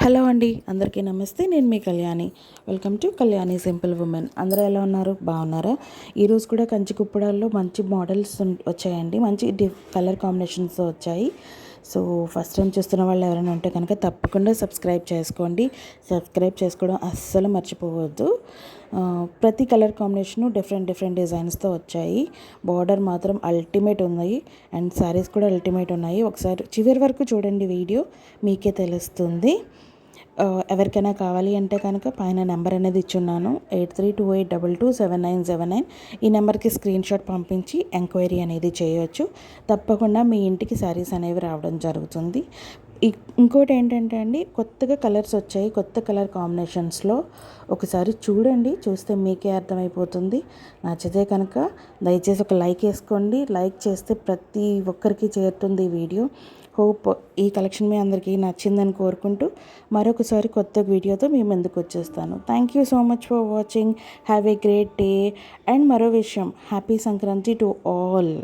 Hello అండి అందరికీ నమస్తే నేను మీ Kalyani. Welcome to Kalyani simple women. అందరూ ఎలా ఉన్నారు? బాగున్నారా? ఈరోజు కూడా కంచి కుప్పడాల్లో మంచి మోడల్స్ వచ్చాయండి. మంచి డిఫ్ కలర్ కాంబినేషన్స్ వచ్చాయి. సో ఫస్ట్ టైం చూస్తున్న వాళ్ళు ఎవరైనా ఉంటే కనుక తప్పకుండా సబ్స్క్రైబ్ చేసుకోండి. సబ్స్క్రైబ్ చేసుకోవడం అస్సలు మర్చిపోవద్దు. ప్రతి కలర్ కాంబినేషను డిఫరెంట్ డిఫరెంట్ డిజైన్స్తో వచ్చాయి. బార్డర్ మాత్రం అల్టిమేట్ ఉన్నాయి అండ్ శారీస్ కూడా అల్టిమేట్ ఉన్నాయి. ఒకసారి చివరి వరకు చూడండి వీడియో మీకే తెలుస్తుంది. ఎవరికైనా కావాలి అంటే కనుక పైన నెంబర్ అనేది ఇచ్చున్నాను. Eight three two eight double two seven nine seven nine. ఈ నెంబర్కి స్క్రీన్ షాట్ పంపించి ఎంక్వైరీ అనేది చేయొచ్చు. తప్పకుండా మీ ఇంటికి శారీస్ అనేవి రావడం జరుగుతుంది. ఇంకోటి ఏంటంటే అండి కొత్తగా కలర్స్ వచ్చాయి. కొత్త కలర్ కాంబినేషన్స్లో ఒకసారి చూడండి చూస్తే మీకే అర్థమైపోతుంది. నచ్చితే కనుక దయచేసి ఒక లైక్ వేసుకోండి. లైక్ చేస్తే ప్రతి ఒక్కరికి చేరుతుంది ఈ వీడియో. హోప్ ఈ కలెక్షన్ మీ అందరికీ నచ్చిందని కోరుకుంటూ మరొకసారి కొత్త వీడియోతో మీ ముందుకు వచ్చేస్తాను. Thank you so much for watching have a great day and మరో విషయం హ్యాపీ సంక్రాంతి టు ఆల్